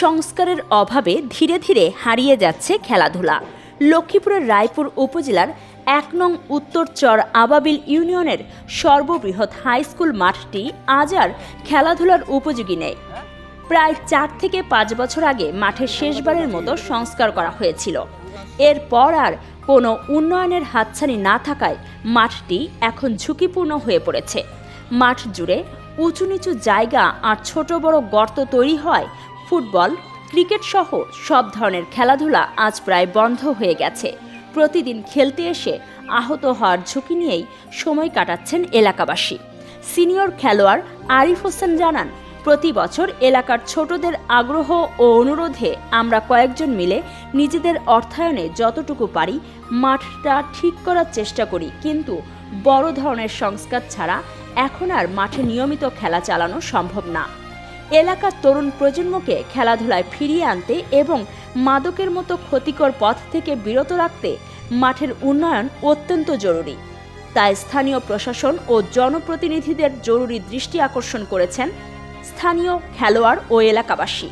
সংস্কারের অভাবে ধীরে ধীরে হারিয়ে যাচ্ছে খেলাধুলা। লক্ষ্মীপুরের রায়পুর উপজেলার এক নং উত্তরচর আবাবিল ইউনিয়নের সর্ববৃহৎ হাই স্কুল মাঠটি আজ আর খেলাধুলার উপযোগী নেই। প্রায় চার থেকে পাঁচ বছর আগে মাঠের শেষবারের মতো সংস্কার করা হয়েছিল। এরপর আর কোনো উন্নয়নের হাতছানি না থাকায় মাঠটি এখন ঝুঁকিপূর্ণ হয়ে পড়েছে। মাঠ জুড়ে উঁচু নিচু জায়গা আর ছোট বড় গর্ত তৈরি হয় ফুটবল, ক্রিকেট সহ সব ধরনের খেলাধুলা আজ প্রায় বন্ধ হয়ে গেছে। প্রতিদিন খেলতে এসে আহত হওয়ার ঝুঁকি নিয়েই সময় কাটাচ্ছেন এলাকাবাসী। সিনিয়র খেলোয়াড় আরিফ হোসেন জানান, প্রতি বছর এলাকার ছোটদের আগ্রহ ও অনুরোধে আমরা কয়েকজন মিলে নিজেদের অর্থায়নে যতটুকু পারি মাঠটা ঠিক করার চেষ্টা করি। কিন্তু বড় ধরনের সংস্কার ছাড়া এখন আর মাঠে নিয়মিত খেলা চালানো সম্ভব না। এলাকার তরুণ প্রজন্মকে খেলাধুলায় ফিরিয়ে আনতে এবং মাদকের মতো ক্ষতিকর পথ থেকে বিরত রাখতে মাঠের উন্নয়ন অত্যন্ত জরুরি। তাই স্থানীয় প্রশাসন ও জনপ্রতিনিধিদের জরুরি দৃষ্টি আকর্ষণ করেছেন স্থানীয় খেলোয়াড় ও এলাকাবাসী।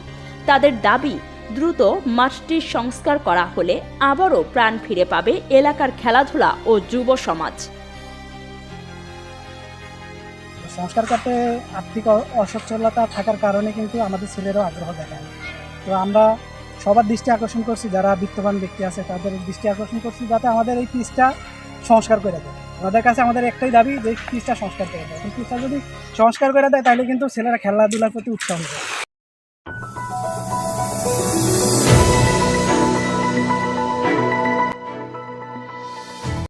তাদের দাবি, দ্রুত মাঠটির সংস্কার করা হলে আবারও প্রাণ ফিরে পাবে এলাকার খেলাধুলা ও যুব সমাজ। সংস্কার করতে আর্থিক অসচ্ছলতা থাকার কারণে কিন্তু আমাদের ছেলেরও আগ্রহ দেখায়। তো আমরা সবার দৃষ্টি আকর্ষণ করছি, যারা বিত্তবান ব্যক্তি আছে, তাদের দৃষ্টি আকর্ষণ করছি যাতে আমাদের এই পিসটা সংস্কার করে দেয়। ওনাদের কাছে আমাদের একটাই দাবি যে পিসটা সংস্কার করে দেয়। পিসটা যদি সংস্কার করে দেয়, তাহলে কিন্তু ছেলেরা খেলাধুলার প্রতি উৎসাহ হবে